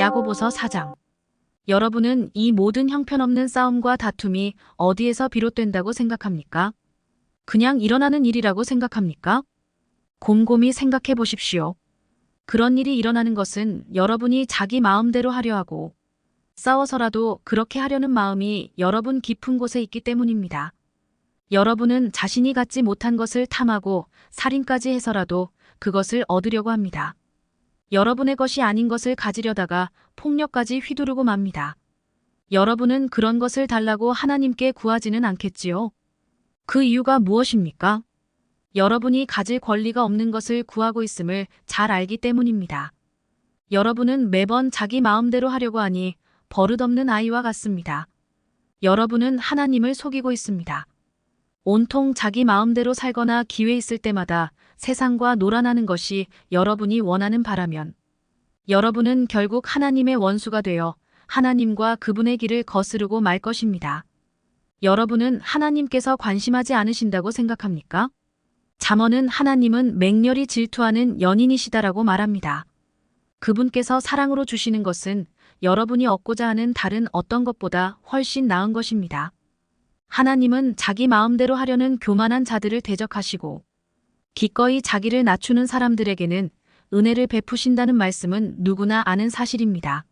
야고보서 4장. 여러분은 이 모든 형편없는 싸움과 다툼이 어디에서 비롯된다고 생각합니까? 그냥 일어나는 일이라고 생각합니까? 곰곰이 생각해 보십시오. 그런 일이 일어나는 것은 여러분이 자기 마음대로 하려 하고 싸워서라도 그렇게 하려는 마음이 여러분 깊은 곳에 있기 때문입니다. 여러분은 자신이 갖지 못한 것을 탐하고 살인까지 해서라도 그것을 얻으려고 합니다. 여러분의 것이 아닌 것을 가지려다가 폭력까지 휘두르고 맙니다. 여러분은 그런 것을 달라고 하나님께 구하지는 않겠지요. 그 이유가 무엇입니까? 여러분이 가질 권리가 없는 것을 구하고 있음을 잘 알기 때문입니다. 여러분은 매번 자기 마음대로 하려고 하니 버릇없는 아이와 같습니다. 여러분은 하나님을 속이고 있습니다. 온통 자기 마음대로 살거나 기회 있을 때마다 세상과 놀아나는 것이 여러분이 원하는 바라면 여러분은 결국 하나님의 원수가 되어 하나님과 그분의 길을 거스르고 말 것입니다. 여러분은 하나님께서 관심하지 않으신다고 생각합니까? 잠언은 하나님은 맹렬히 질투하는 연인이시다라고 말합니다. 그분께서 사랑으로 주시는 것은 여러분이 얻고자 하는 다른 어떤 것보다 훨씬 나은 것입니다. 하나님은 자기 마음대로 하려는 교만한 자들을 대적하시고 기꺼이 자기를 낮추는 사람들에게는 은혜를 베푸신다는 말씀은 누구나 아는 사실입니다.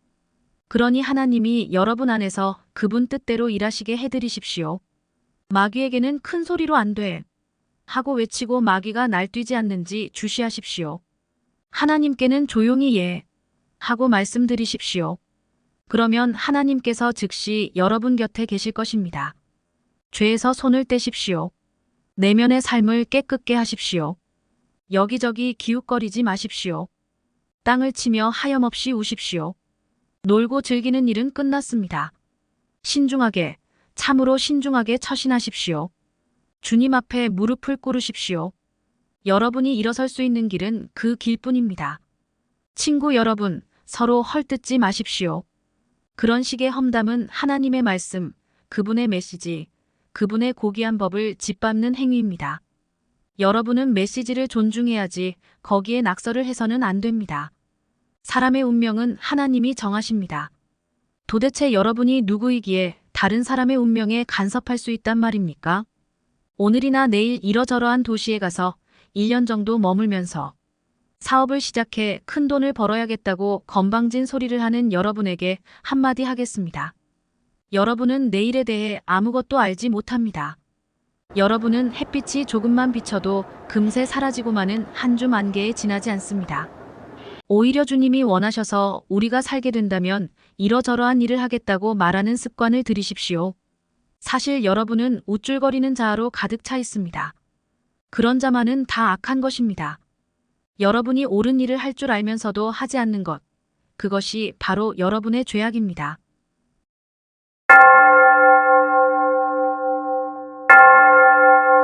그러니 하나님이 여러분 안에서 그분 뜻대로 일하시게 해드리십시오. 마귀에게는 큰 소리로 안 돼. 하고 외치고 마귀가 날뛰지 않는지 주시하십시오. 하나님께는 조용히 예. 하고 말씀드리십시오. 그러면 하나님께서 즉시 여러분 곁에 계실 것입니다. 죄에서 손을 떼십시오. 내면의 삶을 깨끗게 하십시오. 여기저기 기웃거리지 마십시오. 땅을 치며 하염없이 우십시오. 놀고 즐기는 일은 끝났습니다. 신중하게, 참으로 신중하게 처신하십시오. 주님 앞에 무릎을 꿇으십시오. 여러분이 일어설 수 있는 길은 그 길뿐입니다. 친구 여러분, 서로 헐뜯지 마십시오. 그런 식의 험담은 하나님의 말씀, 그분의 메시지, 그분의 고귀한 법을 짓밟는 행위입니다. 여러분은 메시지를 존중해야지 거기에 낙서를 해서는 안 됩니다. 사람의 운명은 하나님이 정하십니다. 도대체 여러분이 누구이기에 다른 사람의 운명에 간섭할 수 있단 말입니까? 오늘이나 내일 이러저러한 도시에 가서 1년 정도 머물면서 사업을 시작해 큰 돈을 벌어야겠다고 건방진 소리를 하는 여러분에게 한마디 하겠습니다. 여러분은 내일에 대해 아무것도 알지 못합니다. 여러분은 햇빛이 조금만 비쳐도 금세 사라지고 마는 한줌 안개에 지나지 않습니다. 오히려 주님이 원하셔서 우리가 살게 된다면 이러저러한 일을 하겠다고 말하는 습관을 들이십시오. 사실 여러분은 우쭐거리는 자아로 가득 차 있습니다. 그런 자만은 다 악한 것입니다. 여러분이 옳은 일을 할 줄 알면서도 하지 않는 것, 그것이 바로 여러분의 죄악입니다. you